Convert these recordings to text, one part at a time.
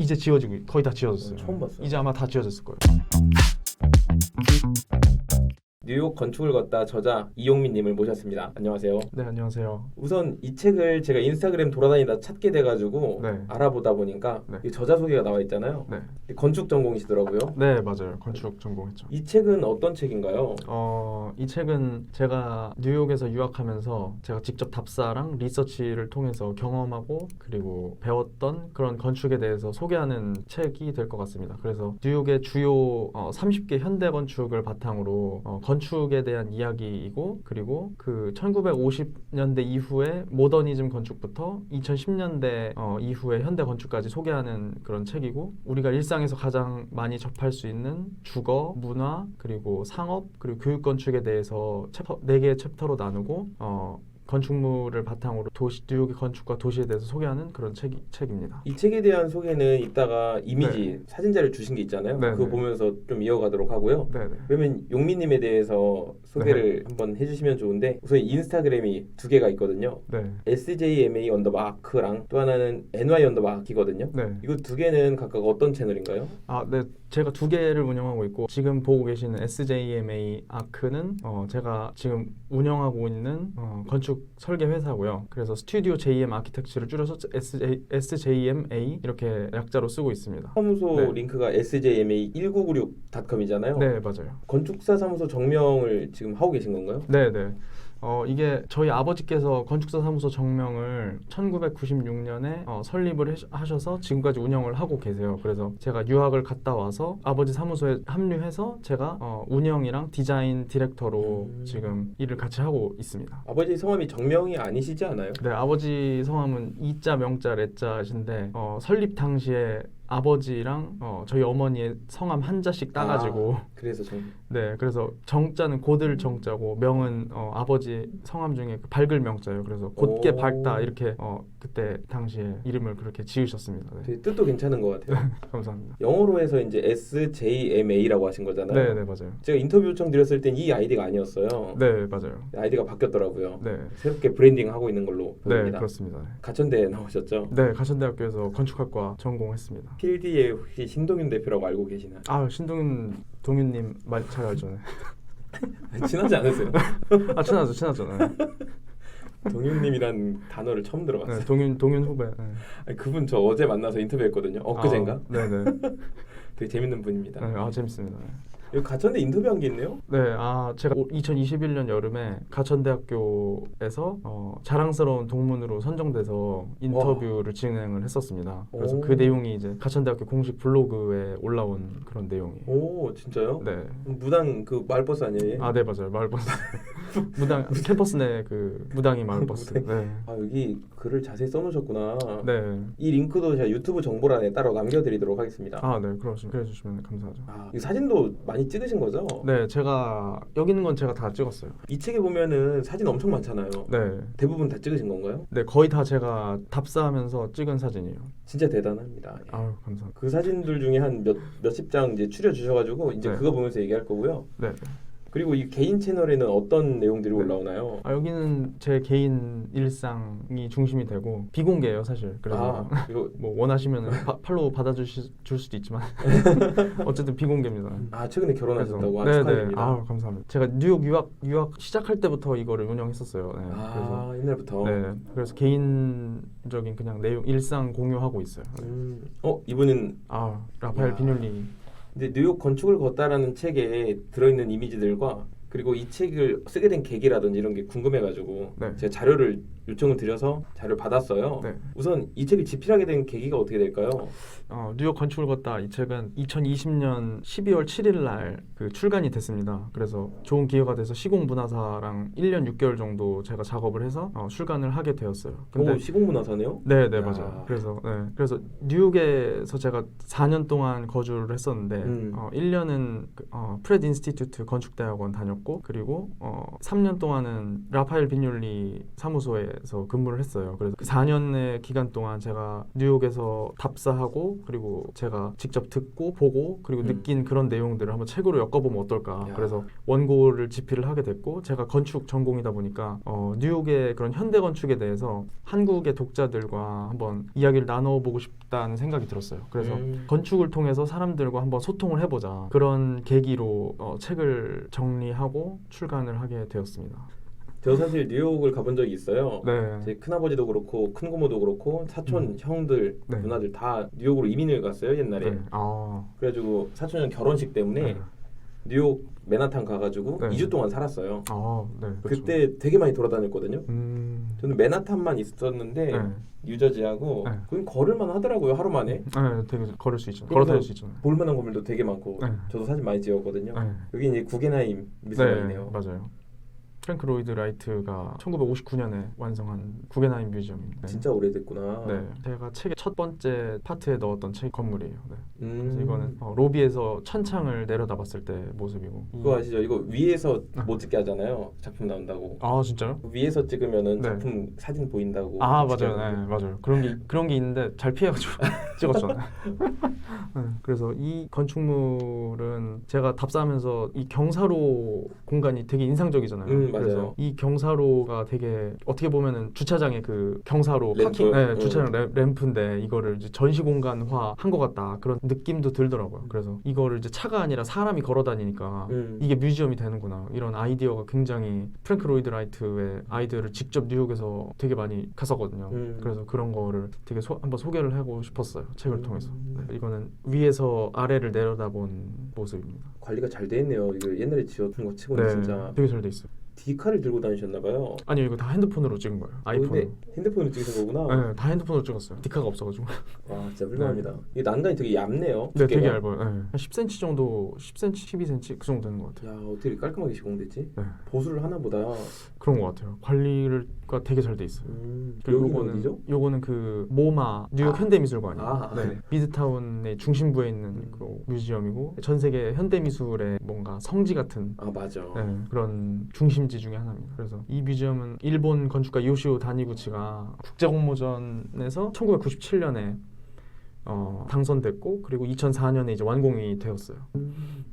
이제 지어지고 있- 거의 다 지어졌어요. 처음 봤어요. 이제 아마 다 지어졌을 거예요. 뉴욕 건축을 걷다 저자 이용민 님을 모셨습니다. 안녕하세요. 네 안녕하세요. 우선 이 책을 제가 인스타그램 돌아다니다 찾게 돼가지고 네. 알아보다 보니까 네. 이 저자 소개가 나와 있잖아요. 네. 건축 전공이시더라고요. 네 맞아요. 건축 전공했죠. 이 책은 어떤 책인가요? 어, 이 책은 제가 뉴욕에서 유학하면서 제가 직접 답사랑 리서치를 통해서 경험하고 그리고 배웠던 그런 건축에 대해서 소개하는 책이 될 것 같습니다. 그래서 뉴욕의 주요 어, 30개 현대 건축을 바탕으로 어, 건축 에 대한 이야기이고 그리고 그 1950년대 이후에 모더니즘 건축부터 2010년대 어, 이후에 현대 건축까지 소개하는 그런 책이고 우리가 일상에서 가장 많이 접할 수 있는 주거, 문화, 그리고 상업, 그리고 교육 건축에 대해서 챕터 네 개의 챕터로 나누고 어, 건축물을 바탕으로 도시 뉴욕의 건축과 도시에 대해서 소개하는 그런 책, 책입니다. 이 책에 대한 소개는 이따가 이미지 네. 사진자를 주신 게 있잖아요. 네, 그거 네. 보면서 좀 이어가도록 하고요. 네, 네. 그러면 용민님에 대해서 소개를 한번 해주시면 좋은데 우선 인스타그램이 두 개가 있거든요. 네. SJMA 언더마크랑 또 하나는 NY 언더마키거든요. 네. 이거 두 개는 각각 어떤 채널인가요? 아, 네. 제가 두 개를 운영하고 있고 지금 보고 계시는 SJMA 아크는 어, 제가 지금 운영하고 있는 어, 건축 설계 회사고요. 그래서 스튜디오 JM 아키텍처를 줄여서 SJ, SJMA 이렇게 약자로 쓰고 있습니다. 사무소 네. 링크가 sjma1996.com이잖아요. 네, 맞아요. 건축사 사무소 정명을 지금 하고 계신 건가요? 네, 네. 어, 이게 저희 아버지께서 건축사 사무소 정명을 1996년에 어, 설립을 하셔서 지금까지 운영을 하고 계세요. 그래서 제가 유학을 갔다 와서 아버지 사무소에 합류해서 제가 어, 운영이랑 디자인 디렉터로 음. 지금 일을 같이 하고 있습니다. 아버지 성함이 정명이 아니시지 않아요? 네, 아버지 성함은 이자 명자 레자신데 어, 설립 당시에 아버지랑 어, 저희 어머니의 성함 한자씩 따가지고 그래서 정 네, 그래서 정자는 고들 정자고 명은 어, 아버지 성함 중에 그 밝을 명자예요. 그래서 곧게 오. 밝다 이렇게 어, 그때 당시에 이름을 그렇게 지으셨습니다. 네. 되게 뜻도 괜찮은 것 같아요. 감사합니다. 영어로 해서 이제 SJMA라고 하신 거잖아요. 네, 네 맞아요. 제가 인터뷰 요청 드렸을 땐 이 아이디가 아니었어요. 네, 맞아요. 아이디가 바뀌었더라고요. 네, 새롭게 브랜딩 하고 있는 걸로 네 보입니다. 그렇습니다. 가천대 나오셨죠? 네, 가천대학교에서 건축학과 전공했습니다. 필드의 혹시 신동윤 대표라고 알고 계시나요? 아, 신동윤 동윤님 많이 잘 알죠. 네. 친하지 않으세요? 아, 친하죠, 친하잖아요. 동윤님이란 단어를 처음 들어봤어요. 네, 동윤 동윤 후배. 네. 아니, 그분 저 어제 만나서 인터뷰했거든요. 엊그젠가? 아, 네, 네. 되게 재밌는 분입니다. 네, 아 재밌습니다. 네. 여기 가천대 인터뷰한 게 있네요. 네, 아 제가 2021년 여름에 가천대학교에서 어, 자랑스러운 동문으로 선정돼서 인터뷰를 진행을 했었습니다. 그래서 오. 그 내용이 이제 가천대학교 공식 블로그에 올라온 그런 내용이에요. 오 진짜요? 네. 무당 그 마을버스 아니에요? 아, 네 맞아요. 마을버스. 무당 캠퍼스 내 그 무당이 마을버스. 네. 아 여기 글을 자세히 써놓으셨구나. 네. 이 링크도 제가 유튜브 정보란에 따로 남겨드리도록 하겠습니다. 아, 네. 그러시 그래 주시면 감사하죠. 아, 이 사진도 많이 찍으신 거죠? 네, 제가 여기 있는 건 제가 다 찍었어요. 이 책에 보면은 사진 엄청 많잖아요. 네. 대부분 다 찍으신 건가요? 네, 거의 다 제가 답사하면서 찍은 사진이에요. 진짜 대단합니다. 예. 아유, 감사합니다. 그 사진들 중에 한 몇 몇십 장 이제 추려 주셔가지고 이제 네. 그거 보면서 얘기할 거고요. 네. 그리고 이 개인 채널에는 어떤 내용들이 네. 올라오나요? 아, 여기는 제 개인 일상이 중심이 되고 비공개예요 사실 그래서 아 이거 뭐 원하시면 팔로우 받아주실 줄 수도 있지만 어쨌든 비공개입니다. 아 최근에 결혼하셨다고 아, 네네 축하드립니다. 아 감사합니다. 제가 뉴욕 유학 유학 시작할 때부터 이거를 운영했었어요. 네, 아, 옛날부터. 그래서 네 그래서 개인적인 그냥 내용 일상 공유하고 있어요. 음, 어 이분은 아 라파엘 야. 비뇰리 근데 뉴욕 건축을 걷다라는 책에 들어있는 이미지들과 그리고 이 책을 쓰게 된 계기라든지 이런 게 궁금해가지고 네. 제가 자료를 요청을 드려서 자료를 받았어요. 네. 우선 이 책을 집필하게 된 계기가 어떻게 될까요? 어, 뉴욕 건축을 걷다 이 책은 2020년 12월 7일 날 그 출간이 됐습니다. 그래서 좋은 기회가 돼서 시공문화사랑 1년 6개월 정도 제가 작업을 해서 어, 출간을 하게 되었어요. 근데 오 시공문화사네요. 네, 네 야. 맞아요. 그래서 네, 그래서 뉴욕에서 제가 4년 동안 거주를 했었는데 음. 어, 1년은 그, 어, 프레드 인스티튜트 건축대학원 다녔고 그리고 어, 3년 동안은 라파엘 비뇰리 사무소에 뉴욕에서 근무를 했어요. 그래서 그 4년의 기간 동안 제가 뉴욕에서 답사하고 그리고 제가 직접 듣고 보고 그리고 음. 느낀 그런 내용들을 한번 책으로 엮어보면 어떨까. 야. 그래서 원고를 집필을 하게 됐고 제가 건축 전공이다 보니까 어, 뉴욕의 그런 현대 건축에 대해서 한국의 독자들과 한번 이야기를 나눠보고 싶다는 생각이 들었어요. 그래서 음. 건축을 통해서 사람들과 한번 소통을 해보자 그런 계기로 어, 책을 정리하고 출간을 하게 되었습니다. 저 사실 뉴욕을 가본 적이 있어요. 네. 제 큰아버지도 그렇고 큰 고모도 그렇고 사촌 음. 형들 네. 누나들 다 뉴욕으로 이민을 갔어요 옛날에. 네. 아. 그래가지고 사촌 형 결혼식 때문에 네. 뉴욕 맨하탄 가가지고 네. 2주 동안 살았어요. 아, 네. 그렇죠. 그때 되게 많이 돌아다녔거든요. 음. 저는 맨하탄만 있었는데 네. 뉴저지하고 네. 거긴 걸을만 하더라고요 하루 만에. 네, 되게 걸을 수 있죠. 걸어 다닐 수 있잖아요. 볼만한 건물도 되게 많고 네. 저도 사진 많이 찍었거든요. 네. 여기 이제 구겐하임 네, 미술관이네요. 맞아요. 프랭크 로이드 라이트가 1959년에 완성한 구겐하임 뮤지엄입니다. 진짜 오래됐구나. 네, 제가 책의 첫 번째 파트에 넣었던 책 건물이에요. 네. 음. 그래서 이거는 어, 로비에서 천창을 내려다봤을 때 모습이고. 이- 그거 아시죠? 이거 위에서 아. 못 찍게 하잖아요. 작품 나온다고. 아 진짜요? 위에서 찍으면은 네. 작품 사진 보인다고. 아 맞아요, 네. 맞아요. 그런 게 그런 게 있는데 잘 피해가지고 찍었잖아요. 네, 그래서 이 건축물은 제가 답사하면서 이 경사로 공간이 되게 인상적이잖아요. 음. 그래서 이 경사로가 되게 어떻게 보면은 주차장의 그 경사로 램프. 파킹, 네, 음. 주차장 램, 램프인데 이거를 이제 전시 공간화 한 것 같다 그런 느낌도 들더라고요. 그래서 이거를 이제 차가 아니라 사람이 걸어 다니니까 음. 이게 뮤지엄이 되는구나 이런 아이디어가 굉장히 프랭크 로이드 라이트의 아이디어를 직접 뉴욕에서 되게 많이 갔었거든요. 음. 그래서 그런 거를 되게 소- 한번 소개를 하고 싶었어요 책을 음. 통해서. 네, 이거는 위에서 아래를 내려다본 모습입니다. 관리가 잘 돼 있네요. 이거 옛날에 지어준 거 치고는 네, 진짜 되게 잘 돼 있어요. 디카를 들고 다니셨나 봐요. 아니요 이거 다 핸드폰으로 찍은 거예요. 어, 아이폰으로. 근데 핸드폰으로 찍으신 거구나. 네, 다 핸드폰으로 찍었어요. 디카가 없어가지고. 와 진짜 훌륭합니다. 이 난간이 되게 얇네요. 네, 되게 두께가. 얇아요. 네. 한 10cm 정도, 10cm, 12cm 그 정도 되는 것 같아요. 야 어떻게 이렇게 깔끔하게 시공됐지? 네, 보수를 하나 보다. 그런 것 같아요. 관리가 되게 잘 돼 있어요. 음, 그리고 여기는 요거는 어디죠? 요거는 그 모마 뉴욕 아. 현대미술관이에요. 아, 네. 네. 미드타운의 중심부에 있는 음. 그 뮤지엄이고 전 세계 현대미술의 뭔가 성지 같은 아 맞아. 네, 그런 중심 지 중에 하나입니다. 그래서 이 뮤지엄은 일본 건축가 요시오 다니구치가 국제공모전에서 1997년에 어, 당선됐고 그리고 2004년에 이제 완공이 되었어요.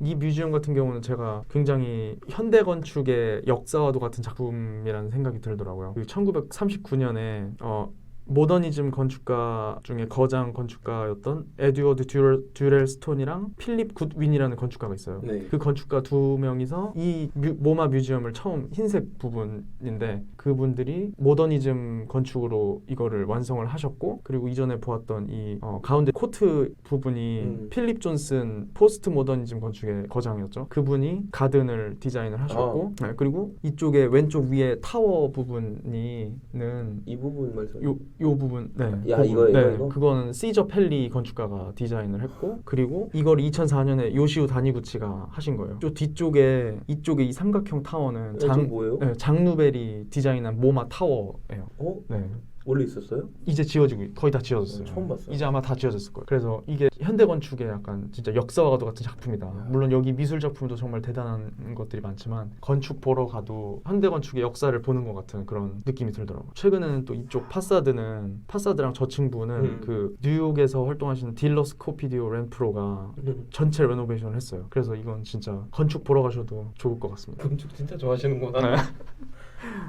이 뮤지엄 같은 경우는 제가 굉장히 현대 건축의 역사와도 같은 작품이라는 생각이 들더라고요. 그 1939년에 어, 모더니즘 건축가 중에 거장 건축가였던 에드워드 듀렐, 듀렐 스톤이랑 필립 굿윈이라는 건축가가 있어요. 네. 그 건축가 두 명이서 이 뮤- 모마 뮤지엄을 처음 흰색 부분인데 그분들이 모더니즘 건축으로 이거를 완성을 하셨고 그리고 이전에 보았던 이 어, 가운데 코트 부분이 음. 필립 존슨 포스트 모더니즘 건축의 거장이었죠. 그분이 가든을 디자인을 하셨고 네, 그리고 이쪽에 왼쪽 위에 타워 부분이는 이 부분 말씀. 요, 요 부분, 네. 야, 그 이거, 부분, 이거, 네, 이거? 그거는 시저 펠리 건축가가 디자인을 했고, 그리고 이걸 2004년에 요시우 다니구치가 하신 거예요. 저 뒤쪽에, 이쪽에 이 삼각형 타워는 어, 장 장, 뭐예요? 네, 장누벨이 디자인한 모마 타워예요. 어 네. 원래 있었어요? 이제 지어지고, 거의 다 지어졌어요. 어, 처음 봤어요. 이제 아마 다 지어졌을 거예요. 그래서 이게 현대 건축의 약간 진짜 역사와도 같은 작품이다. 야. 물론 여기 미술 작품도 정말 대단한 것들이 많지만 건축 보러 가도 현대 건축의 역사를 보는 것 같은 그런 느낌이 들더라고요. 최근에는 또 이쪽 파사드는 파사드랑 저층부는 음. 그 뉴욕에서 활동하시는 딜러스 코피디오 렌프로가 전체 레노베이션을 했어요. 그래서 이건 진짜 건축 보러 가셔도 좋을 것 같습니다. 건축 진짜 좋아하시는구나. 네.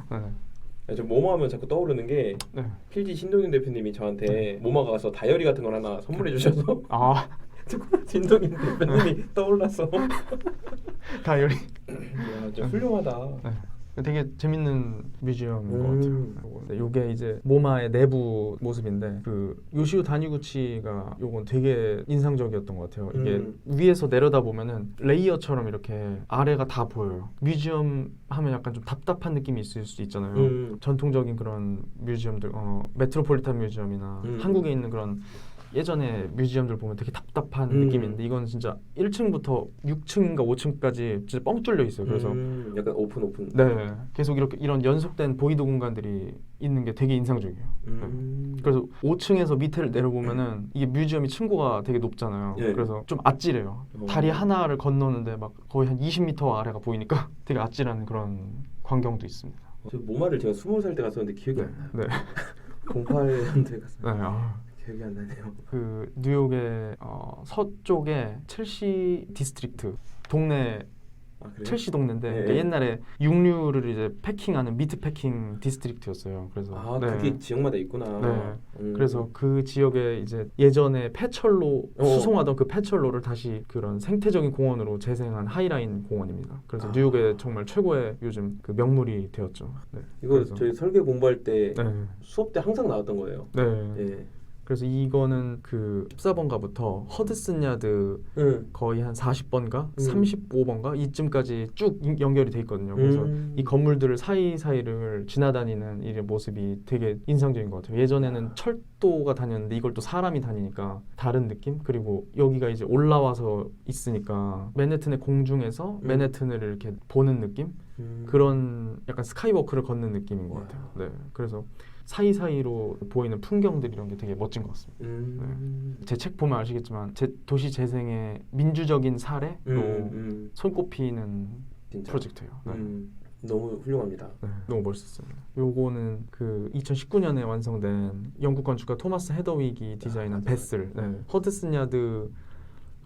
네. 야, 저 모마 하면 자꾸 떠오르는 게 네. 필지 신동윤 대표님이 저한테 모마 가서 다이어리 같은 걸 하나 선물해 주셔서 아 신동윤 대표님이 떠올랐어. 다이어리. 야, 진짜 훌륭하다. 네. 되게 재밌는 뮤지엄인 것 음. 같아요. 근데 요게 이제 모마의 내부 모습인데 그 요시오 다니구치가 요건 되게 인상적이었던 것 같아요. 이게 음. 위에서 내려다 보면은 레이어처럼 이렇게 아래가 다 보여요. 뮤지엄 하면 약간 좀 답답한 느낌이 있을 수 있잖아요. 음. 전통적인 그런 뮤지엄들, 어, 메트로폴리탄 뮤지엄이나 음. 한국에 있는 그런 예전에 뮤지엄들 보면 되게 답답한 음. 느낌인데 이건 진짜 1층부터 6층인가 5층까지 진짜 뻥 뚫려 있어요. 그래서 음, 약간 오픈 오픈. 네, 계속 이렇게 이런 연속된 보이드 공간들이 있는 게 되게 인상적이에요. 음. 그래서 5층에서 밑에를 내려보면은 이게 뮤지엄이 층고가 되게 높잖아요. 예. 그래서 좀 아찔해요. 어. 다리 하나를 건너는데 막 거의 한 20m 아래가 보이니까 되게 아찔한 그런 광경도 있습니다. 저 모마를 제가 스무 살때 갔었는데 기억이 네. 안 나요. 네. 08년도에 갔어요. 네. 아. 기억이 안 나네요. 그 뉴욕의 어, 서쪽에 첼시 디스트릭트 동네 아 그래요? 첼시 동네인데 네. 그러니까 옛날에 육류를 이제 패킹하는 미트 패킹 디스트릭트였어요. 그래서 아 네. 그게 지역마다 있구나. 네. 음. 그래서 그 지역에 이제 예전에 폐철로 어. 수송하던 그 폐철로를 다시 그런 생태적인 공원으로 재생한 하이라인 공원입니다. 그래서 아. 뉴욕의 정말 최고의 요즘 그 명물이 되었죠. 네. 이거 그래서- 저희 설계 공부할 때 네. 수업 때 항상 나왔던 거예요. 네. 예. 그래서 이거는 그 14번가부터 허드슨 야드 응. 거의 한 40번가, 음. 35번가 이쯤까지 쭉 인- 연결이 돼 있거든요. 그래서 음. 이 건물들을 사이사이를 지나다니는 이 모습이 되게 인상적인 것 같아요. 예전에는 철도가 다녔는데 이걸 또 사람이 다니니까 다른 느낌? 그리고 여기가 이제 올라와서 있으니까 맨해튼의 공중에서 음. 맨해튼을 이렇게 보는 느낌? 음. 그런 약간 스카이워크를 걷는 느낌인 것 같아요. 네. 그래서 사이사이로 보이는 풍경들 이런 게 되게 멋진 것 같습니다. 음. 제책 보면 아시겠지만 제 도시 재생의 민주적인 사례로 음. 음. 손꼽히는 진짜. 프로젝트예요. 네. 음. 너무 훌륭합니다. 네, 너무 멋있었습니다. 요거는 그 2019년에 완성된 영국 건축가 토마스 헤더윅이 디자인한 아. 베슬, 네. 허드슨 야드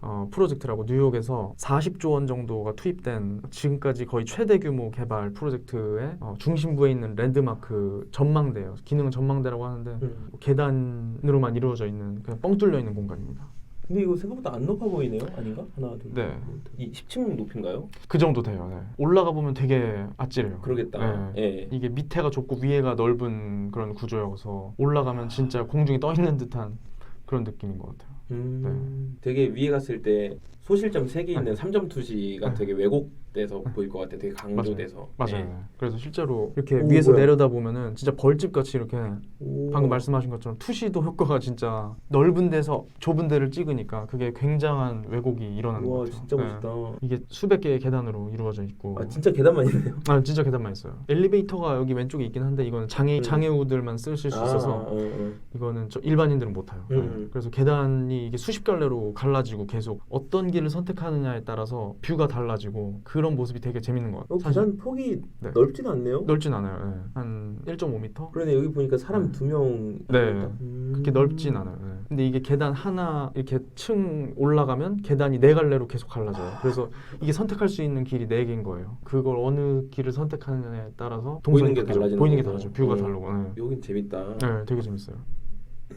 어, 프로젝트라고 뉴욕에서 40조 원 정도가 투입된 지금까지 거의 최대 규모 개발 프로젝트의 어, 중심부에 있는 랜드마크 전망대예요. 기능은 전망대라고 하는데 음. 뭐 계단으로만 이루어져 있는 그냥 뻥 뚫려 있는 공간입니다. 근데 이거 생각보다 안 높아 보이네요. 아닌가? 하나 둘. 네. 이 10층 높인가요? 그 정도 돼요. 네. 올라가 보면 되게 아찔해요. 그러겠다. 네. 예. 이게 밑에가 좁고 위에가 넓은 그런 구조여서 올라가면 진짜 공중에 떠 있는 듯한 그런 느낌인 것 같아요. 음. 되게 위에 갔을 때 소실점 3개 있는 네. 3점 투시가 네. 되게 왜곡돼서 보일 것 같아. 되게 강조돼서. 맞아요. 예. 네. 그래서 실제로 이렇게 오, 위에서 뭐야. 내려다 보면은 진짜 벌집 같이 이렇게 오. 방금 말씀하신 것처럼 투시도 효과가 진짜 넓은 데서 좁은 데를 찍으니까 그게 굉장한 왜곡이 일어나는 것 와 같아요. 진짜 네. 멋있다. 이게 수백 개의 계단으로 이루어져 있고 아 진짜 계단만 있네요. 아, 진짜 계단만 있어요. 엘리베이터가 여기 왼쪽에 있긴 한데 이거는 장애 음. 장애우들만 쓰실 수 있어서 아, 어, 어. 이거는 저 일반인들은 못 타요. 음. 네. 그래서 계단이 이게 수십 갈래로 갈라지고 계속 어떤 길을 선택하느냐에 따라서 뷰가 달라지고 그런 모습이 되게 재밌는 것 어, 같아요. 사실 계단 폭이 네. 넓진 않네요. 넓진 않아요. 네. 한 1.5m? 그러네 여기 보니까 사람 네. 두 명. 네. 그렇게 넓진 않아요. 네. 근데 이게 계단 하나 이렇게 층 올라가면 계단이 네 갈래로 계속 갈라져요. 그래서 이게 선택할 수 있는 길이 네 개인 거예요. 그걸 어느 길을 선택하느냐에 따라서 보이는 게. 달라지는 보이는 게 거구나. 달라져. 뷰가 음. 다르고. 네. 여긴 재밌다. 네, 되게 재밌어요.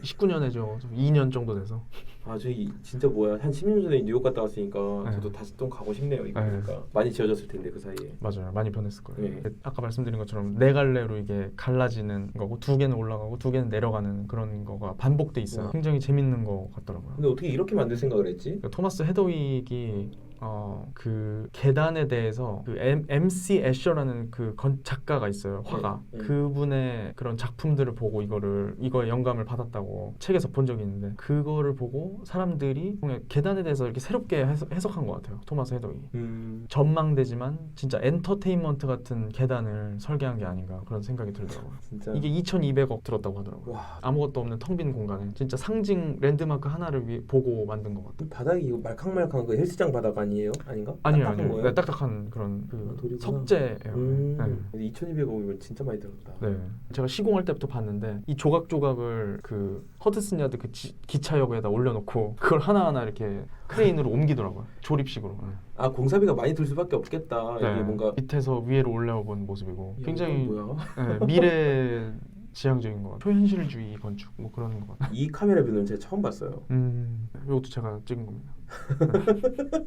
19년에 죠. 2년 정도 돼서. 아 저희 진짜 뭐야 한 10년 전에 뉴욕 갔다 왔으니까 네. 저도 다시 또 가고 싶네요. 이거 네. 보니까 많이 지어졌을 텐데 그 사이에. 맞아요. 많이 변했을 거예요. 네. 아까 말씀드린 것처럼 네 갈래로 이게 갈라지는 거고 두 개는 올라가고 두 개는 내려가는 그런 거가 반복돼 있어요. 와. 굉장히 재밌는 거 같더라고요. 근데 어떻게 이렇게 만들 생각을 했지? 그러니까 토마스 헤더윅이 어, 그 계단에 대해서 그 M, MC 애셔라는 그 건, 작가가 있어요 화가 네, 네. 그분의 그런 작품들을 보고 이거를 이거에 영감을 받았다고 책에서 본 적이 있는데 그거를 보고 사람들이 계단에 대해서 이렇게 새롭게 해석, 해석한 것 같아요 토마스 헤더윅이 음. 전망대지만 진짜 엔터테인먼트 같은 계단을 설계한 게 아닌가 그런 생각이 들더라고요 진짜. 이게 2,200억 들었다고 하더라고요 와. 아무것도 없는 텅 빈 공간에 진짜 상징 랜드마크 하나를 위, 보고 만든 것 같아요 이 바닥이 이거 말캉말캉한 그 헬스장 바닥 아니 에요? 아닌가? 아니요 아니요 거예요? 네, 딱딱한 그런 아, 그 돌이구나. 석재예요 음. 2,200억이면 진짜 많이 들었다. 네. 네. 제가 시공할 때부터 봤는데 이 조각 조각을 그 허드슨 야드 그 지- 기차역에다 올려놓고 그걸 하나 하나 이렇게 크레인으로 옮기더라고요 조립식으로 네. 아 공사비가 많이 들 수밖에 없겠다. 이게 네. 뭔가 밑에서 위로 올라온 모습이고 야, 굉장히 이건? 네, 미래 지향적인 것 같아요 초현실주의 건축 뭐 그런 것 같아요 이 카메라 뷰는 제가 처음 봤어요. 음, 이것도 제가 찍은 겁니다 네.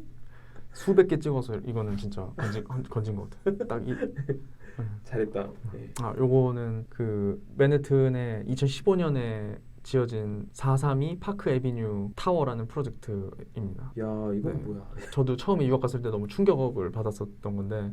수백 개 찍어서 이거는 진짜 건진, 건진 것 같아. 딱 이. 네. 잘했다. 네. 네. 아, 요거는 그 맨해튼의 2015년에 지어진 432 파크 에비뉴 타워라는 프로젝트입니다. 야, 이건 네. 뭐야? 저도 처음에 유학 갔을 때 너무 충격을 받았었던 건데.